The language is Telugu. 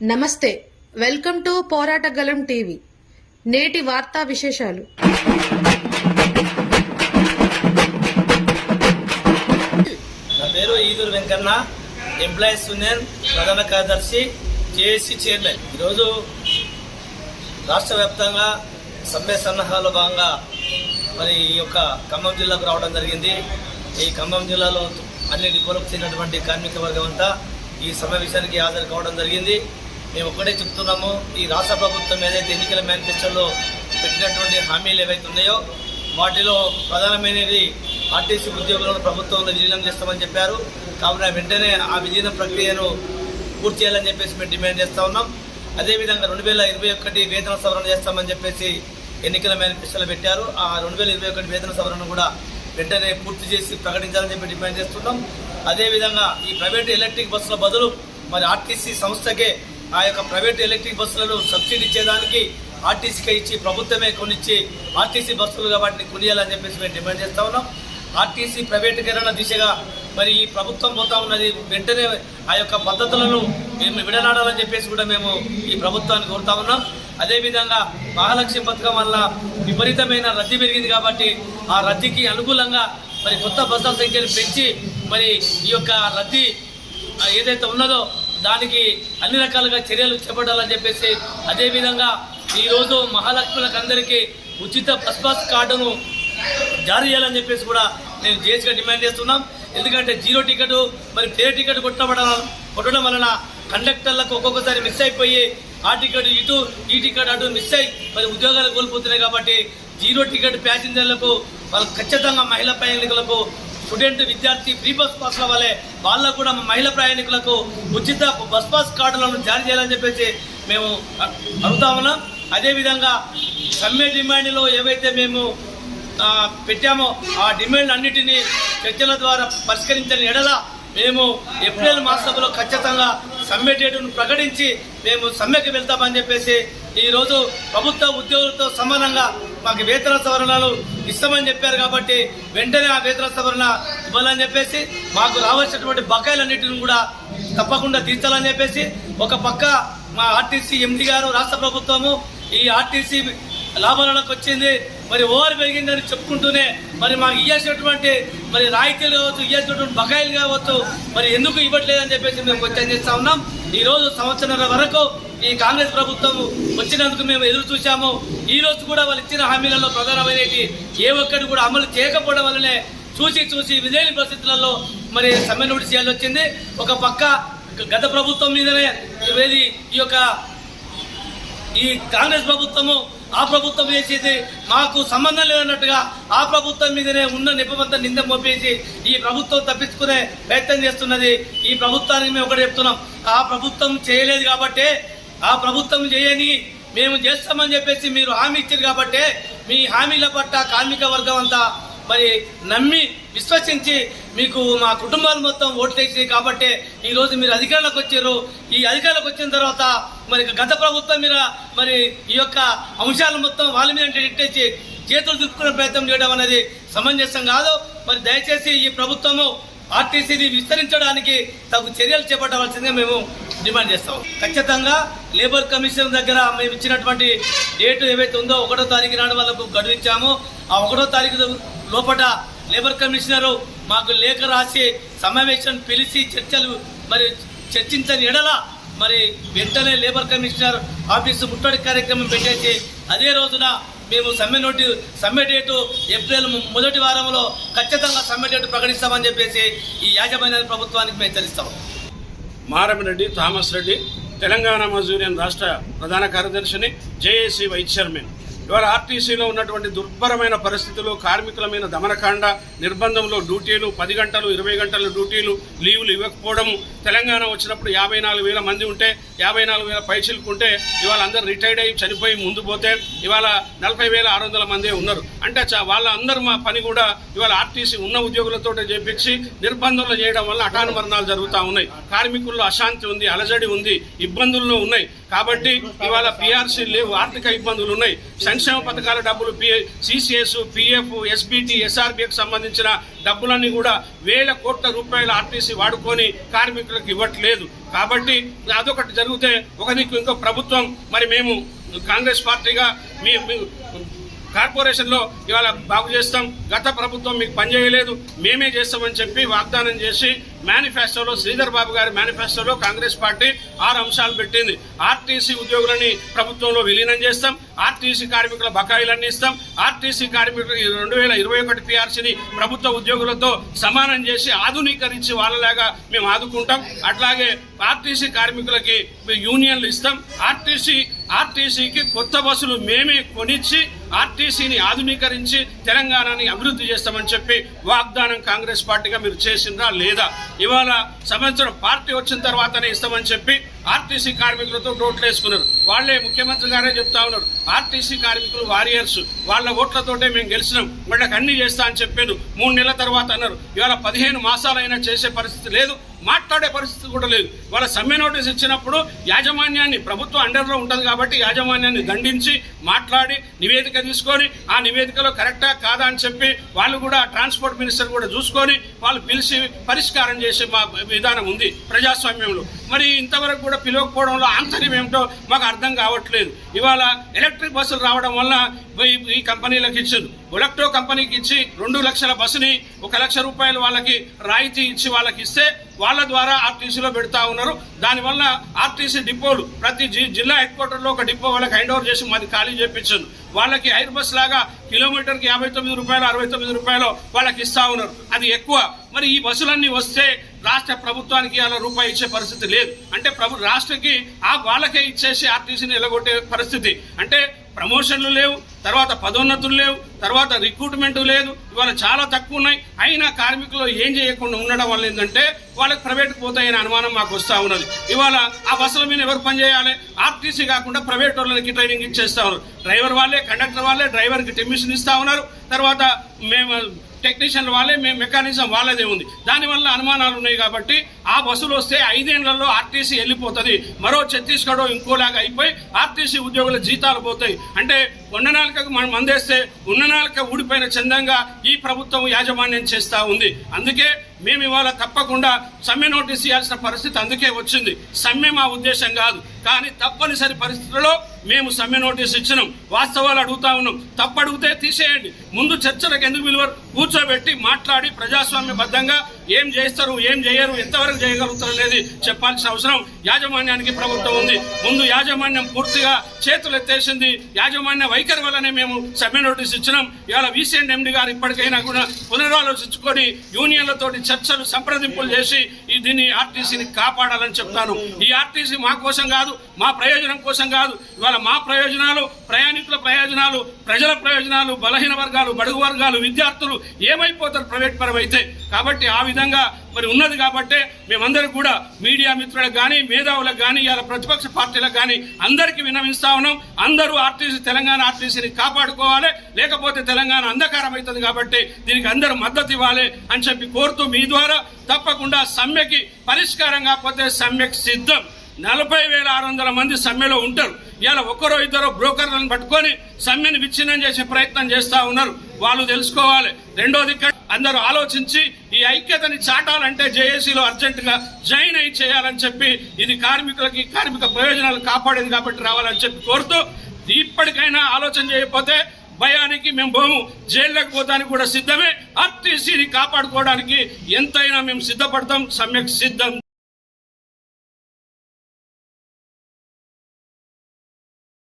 నమస్తే వెల్కమ్ టు పోరాటగలం టీవీ. నేటి వార్తా విశేషాలు. నా పేరు ఈదురు వెంకన్న ఎంప్లాయీస్ యూనియన్ ప్రధాన కార్యదర్శి జేఏసీ చైర్మన్. ఈరోజు రాష్ట్ర వ్యాప్తంగా సమ్మె సన్నాహాల్లో భాగంగా మరి ఈ యొక్క ఖమ్మం జిల్లాకు రావడం జరిగింది. ఈ ఖమ్మం జిల్లాలో అన్ని డిపోలకు చెందినటువంటి కార్మిక వర్గం అంతా ఈ సమావేశానికి హాజరు కావడం జరిగింది. మేము ఒక్కటే చెప్తున్నాము ఈ రాష్ట్ర ప్రభుత్వం ఏదైతే ఎన్నికల మేనిఫెస్టోలో పెట్టినటువంటి హామీలు ఏవైతే ఉన్నాయో వాటిలో ప్రధానమైనది ఆర్టీసీ ఉద్యోగులను ప్రభుత్వంలో విలీనం చేస్తామని చెప్పారు. కాబట్టి వెంటనే ఆ విలీన ప్రక్రియను పూర్తి చేయాలని చెప్పేసి మేము డిమాండ్ చేస్తూ ఉన్నాం. అదేవిధంగా రెండు వేల ఇరవై ఒకటి వేతన సవరణ చేస్తామని చెప్పేసి ఎన్నికల మేనిఫెస్టోలో పెట్టారు. ఆ రెండు వేల ఇరవై ఒకటి వేతన సవరణ కూడా వెంటనే పూర్తి చేసి ప్రకటించాలని చెప్పి డిమాండ్ చేస్తున్నాం. అదేవిధంగా ఈ ప్రైవేట్ ఎలక్ట్రిక్ బస్సుల బదులు మరి ఆర్టీసీ సంస్థకే ఆ యొక్క ప్రైవేట్ ఎలక్ట్రిక్ బస్సులను సబ్సిడీ ఇచ్చేదానికి ఆర్టీసీకే ఇచ్చి ప్రభుత్వమే కొనిచ్చి ఆర్టీసీ బస్సులుగా వాటిని కొనియాలని చెప్పేసి మేము డిమాండ్ చేస్తా ఉన్నాం. ఆర్టీసీ ప్రైవేటీకరణ దిశగా మరి ఈ ప్రభుత్వం పోతా ఉన్నది వెంటనే ఆ యొక్క పద్ధతులను మేము విడనాడాలని చెప్పేసి కూడా మేము ఈ ప్రభుత్వాన్ని కోరుతా ఉన్నాం. అదేవిధంగా మహాలక్ష్మి పథకం వల్ల విపరీతమైన రద్దీ పెరిగింది కాబట్టి ఆ రద్దీకి అనుకూలంగా మరి కొత్త బస్సుల సంఖ్యను పెంచి మరి ఈ యొక్క రద్దీ ఏదైతే ఉన్నదో దానికి అన్ని రకాలుగా చర్యలు చేపట్టాలని చెప్పేసి అదేవిధంగా ఈరోజు మహాలక్ష్ములకు అందరికీ ఉచిత బస్ పాస్ కార్డును జారీ చేయాలని చెప్పేసి కూడా నేను జేసీగా డిమాండ్ చేస్తున్నాం. ఎందుకంటే జీరో టికెట్ మరి పే టికెట్ కొట్టబడడం కొట్టడం వలన కండక్టర్లకు ఒక్కొక్కసారి మిస్ అయిపోయి ఆ టికెట్ ఇటు ఈ టికెట్ అటు మిస్ అయి మరి ఉద్యోగాలు కోల్పోతున్నాయి కాబట్టి జీరో టికెట్ ప్యాసింజర్లకు వాళ్ళు ఖచ్చితంగా మహిళా ప్రయాణికులకు స్టూడెంట్ విద్యార్థి ఫ్రీ బస్ పాస్ల వల్లే వాళ్ళకు కూడా మహిళా ప్రయాణికులకు ఉచిత బస్ పాస్ కార్డులను జారీ చేయాలని చెప్పేసి మేము అడుగుతా ఉన్నాం. అదేవిధంగా సమ్మె డిమాండ్లో ఏవైతే మేము పెట్టామో ఆ డిమాండ్ అన్నిటినీ చర్చల ద్వారా పరిష్కరించని ఎడల మేము ఏప్రిల్ మాసంలో ఖచ్చితంగా సమ్మె డేటును ప్రకటించి మేము సమ్మెకి వెళ్తామని చెప్పేసి ఈరోజు ప్రభుత్వ ఉద్యోగులతో సమానంగా మాకు వేతన సవరణలు ఇస్తామని చెప్పారు కాబట్టి వెంటనే ఆ వేతన సవరణ ఇవ్వాలని చెప్పేసి మాకు రావాల్సినటువంటి బకాయిలన్నిటిని కూడా తప్పకుండా తీర్చాలని చెప్పేసి ఒక పక్క మా ఆర్టీసీ ఎండి గారు రాష్ట్ర ప్రభుత్వము ఈ ఆర్టీసీ లాభాలకు వచ్చింది. మరి ఓవర్ పెరిగిందని చెప్పుకుంటూనే మరి మాకు ఇవ్వాల్సినటువంటి మరి రాయితీలు కావచ్చు ఇవ్వాల్సినటువంటి బకాయిలు కావచ్చు మరి ఎందుకు ఇవ్వట్లేదని చెప్పేసి మేము క్వశ్చన్ చేస్తా ఉన్నాం. ఈరోజు సంవత్సరం వరకు ఈ కాంగ్రెస్ ప్రభుత్వం వచ్చినందుకు మేము ఎదురు చూశాము. ఈ రోజు కూడా వాళ్ళు ఇచ్చిన హామీలలో ప్రధానమైనవి ఏ ఒక్కటి కూడా అమలు చేయకపోవడం వల్లనే చూసి చూసి విధేయ పరిస్థితులలో మరి సమ్మె నోటీస్ చేయాల్సి వచ్చింది. ఒక పక్క గత ప్రభుత్వం మీదనే ఈ యొక్క ఈ కాంగ్రెస్ ప్రభుత్వము ఆ ప్రభుత్వం చేసేది? మాకు సంబంధం లేదన్నట్టుగా ఆ ప్రభుత్వం మీదనే ఉన్న నిపమంతా నింద మోపేసి ఈ ప్రభుత్వం తప్పించుకునే ప్రయత్నం చేస్తున్నది. ఈ ప్రభుత్వానికి మేము ఒకటి చెప్తున్నాం. ఆ ప్రభుత్వం చేయలేదు కాబట్టే ఆ ప్రభుత్వం చేయని మేము చేస్తామని చెప్పేసి మీరు హామీ ఇచ్చారు కాబట్టే మీ హామీల పట్ల కార్మిక వర్గం అంతా మరి నమ్మి విశ్వసించి మీకు మా కుటుంబాలు మొత్తం ఓట్లేసినాయి కాబట్టి ఈరోజు మీరు అధికారంలోకి వచ్చారు. ఈ అధికారంలోకి వచ్చిన తర్వాత మరి గత ప్రభుత్వం మీద మరి ఈ యొక్క అంశాలు మొత్తం వాళ్ళ మీద ఇట్టేసి చేతులు దుక్కునే ప్రయత్నం చేయడం అనేది సమంజసం కాదు. మరి దయచేసి ఈ ప్రభుత్వము ఆర్టీసీని విస్తరించడానికి తగు చర్యలు చేపట్టవలసిందిగా మేము డిమాండ్ చేస్తాం. ఖచ్చితంగా లేబర్ కమిషన్ దగ్గర మేము ఇచ్చినటువంటి డేట్ ఏవైతే ఉందో ఒకటో తారీఖు నాడు వాళ్ళకు గడువు ఇచ్చామో ఆ ఒకటో తారీఖు లోపల లేబర్ కమిషనరు మాకు లేఖ రాసి సమావేశం పిలిచి చర్చలు మరి చర్చించని ఎడల మరి వెంటనే లేబర్ కమిషనర్ ఆఫీసు ముట్టడి కార్యక్రమం పెట్టేసి అదే రోజున మేము సమ్మె నోటి సమ్మె డేటు ఏప్రిల్ మొదటి వారంలో ఖచ్చితంగా సమ్మె డేటు ప్రకటిస్తామని చెప్పేసి ఈ యాజమాన్య ప్రభుత్వానికి మేము హెచ్చరిస్తాం. మారమిరెడ్డి థామస్ రెడ్డి తెలంగాణ మజూరియన్ రాష్ట్ర ప్రధాన కార్యదర్శిని జేఏసీ వైస్ చైర్మన్. ఇవాళ ఆర్టీసీలో ఉన్నటువంటి దుర్భరమైన పరిస్థితులు కార్మికుల మీద దమనకాండ నిర్బంధంలో డ్యూటీలు పది గంటలు ఇరవై గంటల డ్యూటీలు లీవులు ఇవ్వకపోవడము. తెలంగాణ వచ్చినప్పుడు యాభై నాలుగు వేల మంది ఉంటే యాభై నాలుగు వేల పైచిలకు ఉంటే ఇవాళ అందరు రిటైర్డ్ అయ్యి చనిపోయి ముందు పోతే ఇవాళ నలభై వేల ఆరు వందల మందే ఉన్నారు. అంటే చ- వాళ్ళ అందరు మా పని కూడా ఇవాళ ఆర్టీసీ ఉన్న ఉద్యోగులతో చేపించి నిర్బంధంలో చేయడం వల్ల అకాల మరణాలు జరుగుతూ ఉన్నాయి. కార్మికుల్లో అశాంతి ఉంది అలజడి ఉంది ఇబ్బందుల్లో ఉన్నాయి. కాబట్టి ఇవాళ పిఆర్సీ లేవు ఆర్థిక ఇబ్బందులు ఉన్నాయి. సంక్షేమ పథకాల డబ్బులు సిసిఎస్ పిఎఫ్ ఎస్బిటి ఎస్ఆర్బికి సంబంధించిన డబ్బులన్నీ కూడా వేల కోట్ల రూపాయల ఆర్టీసీ వాడుకొని కార్మికులకు ఇవ్వట్లేదు. కాబట్టి అదొకటి జరిగితే ఒక దిక్కు ఇంకో ప్రభుత్వం మరి మేము కాంగ్రెస్ పార్టీగా మీ మీ- కార్పొరేషన్లో ఇవాళ బాగు చేస్తాం. గత ప్రభుత్వం మీకు పనిచేయలేదు మేమే చేస్తామని చెప్పి వాగ్దానం చేసి మేనిఫెస్టోలో శ్రీధర్ బాబు గారి మేనిఫెస్టోలో కాంగ్రెస్ పార్టీ ఆరు అంశాలు పెట్టింది. ఆర్టీసీ ఉద్యోగులని ప్రభుత్వంలో విలీనం చేస్తాం. ఆర్టీసీ కార్మికుల బకాయిలన్నీ ఇస్తాం. ఆర్టీసీ కార్మికులకు రెండు వేల ఇరవై ఒకటి పిఆర్సీని ప్రభుత్వ ఉద్యోగులతో సమానం చేసి ఆధునీకరించి వాళ్ళలాగా మేము ఆదుకుంటాం. అట్లాగే ఆర్టీసీ కార్మికులకి యూనియన్లు ఇస్తాం. ఆర్టీసీ ఆర్టీసీకి కొత్త బస్సులు మేమే కొనిచ్చి ఆర్టీసీని ఆధునీకరించి తెలంగాణని అభివృద్ధి చేస్తామని చెప్పి వాగ్దానం కాంగ్రెస్ పార్టీగా మీరు చేసిందా లేదా? ఇవాళ సంవత్సరం పార్టీ వచ్చిన తర్వాతనే ఇస్తామని చెప్పి ఆర్టీసీ కార్మికులతో రోడ్లు వేసుకున్నారు వాళ్ళే ముఖ్యమంత్రి గారే చెప్తా ఉన్నారు. ఆర్టీసీ కార్మికులు వారియర్స్ వాళ్ళ ఓట్లతోటే మేము గెలిచినాం. వాళ్ళకి అన్ని చేస్తా అని చెప్పాను. మూడు నెలల తర్వాత అన్నారు. ఇవాళ పదిహేను మాసాలైనా చేసే పరిస్థితి లేదు. మాట్లాడే పరిస్థితి కూడా లేదు. వాళ్ళ సమ్మె నోటీస్ ఇచ్చినప్పుడు యాజమాన్యాన్ని ప్రభుత్వం అండర్లో ఉంటుంది కాబట్టి యాజమాన్యాన్ని దండించి మాట్లాడి నివేదిక తీసుకొని ఆ నివేదికలో కరెక్టా కాదా అని చెప్పి వాళ్ళు కూడా ట్రాన్స్పోర్ట్ మినిస్టర్ కూడా చూసుకొని వాళ్ళు పిలిచి పరిష్కారం చేసే మా విధానం ఉంది ప్రజాస్వామ్యంలో. మరి ఇంతవరకు కూడా పిలవకపోవడంలో ఆంతర్యం ఏమిటో మాకు అర్థం కావట్లేదు. ఇవాళ ఎలక్ట్రిక్ బస్సులు రావడం వల్ల ఈ- కంపెనీలకు ఇచ్చింది ఒలక్టో కంపెనీకి ఇచ్చి రెండు లక్షల బస్సుని ఒక లక్ష రూపాయలు వాళ్ళకి రాయితీ ఇచ్చి వాళ్ళకి ఇస్తే వాళ్ళ ద్వారా ఆర్టీసీలో పెడతా ఉన్నారు. దానివల్ల ఆర్టీసీ డిపోలు ప్రతి జి- జిల్లా హెడ్ క్వార్టర్లో ఒక డిపో వాళ్ళకి హ్యాండ్ ఓవర్ చేసి మాది ఖాళీ చేపించారు వాళ్ళకి హైర్ బస్ లాగా కిలోమీటర్కి యాభై తొమ్మిది రూపాయలు అరవై తొమ్మిది రూపాయలు వాళ్ళకి ఇస్తా ఉన్నారు. అది ఎక్కువ. మరి ఈ బస్సులన్నీ వస్తే రాష్ట్ర ప్రభుత్వానికి అలా రూపాయి ఇచ్చే పరిస్థితి లేదు. అంటే ప్రభు రాష్ట్రకి ఆ వాళ్ళకే ఇచ్చేసి ఆర్టీసీని ఎలగొట్టే పరిస్థితి. అంటే ప్రమోషన్లు లేవు తర్వాత పదోన్నతులు లేవు తర్వాత రిక్రూట్మెంట్ లేదు ఇవాళ చాలా తక్కువ ఉన్నాయి. అయినా కార్మికులు ఏం చేయకుండా ఉండడం వల్ల ఏంటంటే వాళ్ళకి ప్రైవేట్ పోతాయనే అనుమానం మాకు వస్తూ ఉన్నది. ఇవాళ ఆ బస్సుల మీద ఎవరు పనిచేయాలి ఆర్టీసీ కాకుండా ప్రైవేట్ వాళ్ళకి ట్రైనింగ్ ఇచ్చేస్తా ఉన్నారు. డ్రైవర్ వాళ్ళే కండక్టర్ వాళ్ళే డ్రైవర్కి టెమిషన్ ఇస్తా ఉన్నారు. తర్వాత మేము టెక్నీషియన్ వాళ్ళే మేము మెకానిజం వాళ్ళదే ఉంది. దానివల్ల అనుమానాలు ఉన్నాయి కాబట్టి ఆ బస్సులు వస్తే ఐదేళ్ళలో ఆర్టీసీ వెళ్ళిపోతుంది. మరో ఛత్తీస్గఢ్ ఇంకోలాగా అయిపోయి ఆర్టీసీ ఉద్యోగుల జీతాలు పోతాయి. అంటే ఉన్న నాలుకకు మనం మందేస్తే ఉన్న నాలుక ఊడిపోయిన చందంగా ఈ ప్రభుత్వం యాజమాన్యం చేస్తా ఉంది. అందుకే మేము ఇవాళ తప్పకుండా సమ్మె నోటీస్ ఇవ్వాల్సిన పరిస్థితి అందుకే వచ్చింది. సమ్మె మా ఉద్దేశం కాదు. కానీ తప్పనిసరి పరిస్థితుల్లో మేము సమ్మె నోటీస్ ఇచ్చినాం. వాస్తవాలు అడుగుతా ఉన్నాం. తప్పు అడిగితే తీసేయండి. ముందు చర్చలకు ఎందుకు విలువ కూర్చోబెట్టి మాట్లాడి ప్రజాస్వామ్యబద్ధంగా ఏం చేస్తారు ఏం చేయరు ఎంతవరకు చేయగలుగుతారు అనేది చెప్పాల్సిన అవసరం యాజమాన్యానికి ప్రభుత్వం ఉంది. ముందు యాజమాన్యం పూర్తిగా చేతులు ఎత్తేసింది యాజమాన్య వైఖరి వల్లనే మేము సమ్మె నోటీస్ ఇచ్చినాం. ఇవాళ విసిఎన్ ఎండి గారు ఇప్పటికైనా కూడా పునరాలోచించుకొని యూనియన్లతోటి చర్చలు సంప్రదింపులు చేసి ఈ దీన్ని ఆర్టీసీని కాపాడాలని చెప్తాను. ఈ ఆర్టీసీ మా కోసం కాదు మా ప్రయోజనం కోసం కాదు. ఇవాళ మా ప్రయోజనాలు ప్రయాణికుల ప్రయోజనాలు ప్రజల ప్రయోజనాలు బలహీన వర్గాలు బడుగు వర్గాలు విద్యార్థులు ఏమైపోతారు ప్రైవేట్ పరమైతే. కాబట్టి ఆ విధంగా మరి ఉన్నది కాబట్టే మేమందరూ కూడా మీడియా మిత్రులకు కానీ మేధావులకు కానీ ఇవాళ ప్రతిపక్ష పార్టీలకు కానీ అందరికీ విన్నవిస్తా ఉన్నాం. అందరూ ఆర్టీసీ తెలంగాణ ఆర్టీసీని కాపాడుకోవాలి. లేకపోతే తెలంగాణ అంధకారం అవుతుంది కాబట్టి దీనికి అందరూ మద్దతు ఇవ్వాలి అని చెప్పి కోరుతూ మీ ద్వారా తప్పకుండా సమ్మెకి పరిష్కారం కాకపోతే సమ్మెకి సిద్ధం. నలభై వేల ఆరు వందల మంది సమ్మెలో ఉంటారు. ఇలా ఒక్కరో ఇద్దరు బ్రోకర్లను పట్టుకొని సమ్మెను విచ్ఛిన్నం చేసే ప్రయత్నం చేస్తా ఉన్నారు. వాళ్ళు తెలుసుకోవాలి. రెండోది ఇక్కడ అందరూ ఆలోచించి ఈ ఐక్యతని చాటాలంటే జేఏసీలో అర్జెంట్గా జాయిన్ అయి చేయాలని చెప్పి ఇది కార్మికులకి కార్మిక ప్రయోజనాలు కాపాడేది కాబట్టి రావాలని చెప్పి కోరుతూ ఇప్పటికైనా ఆలోచన చేయకపోతే భయానికి మేము పోము. జైల్లోకి పోతానికి కూడా సిద్ధమే. ఆర్టీసీని కాపాడుకోవడానికి ఎంతైనా మేము సిద్ధపడతాం. సమ్యక్ సిద్ధం.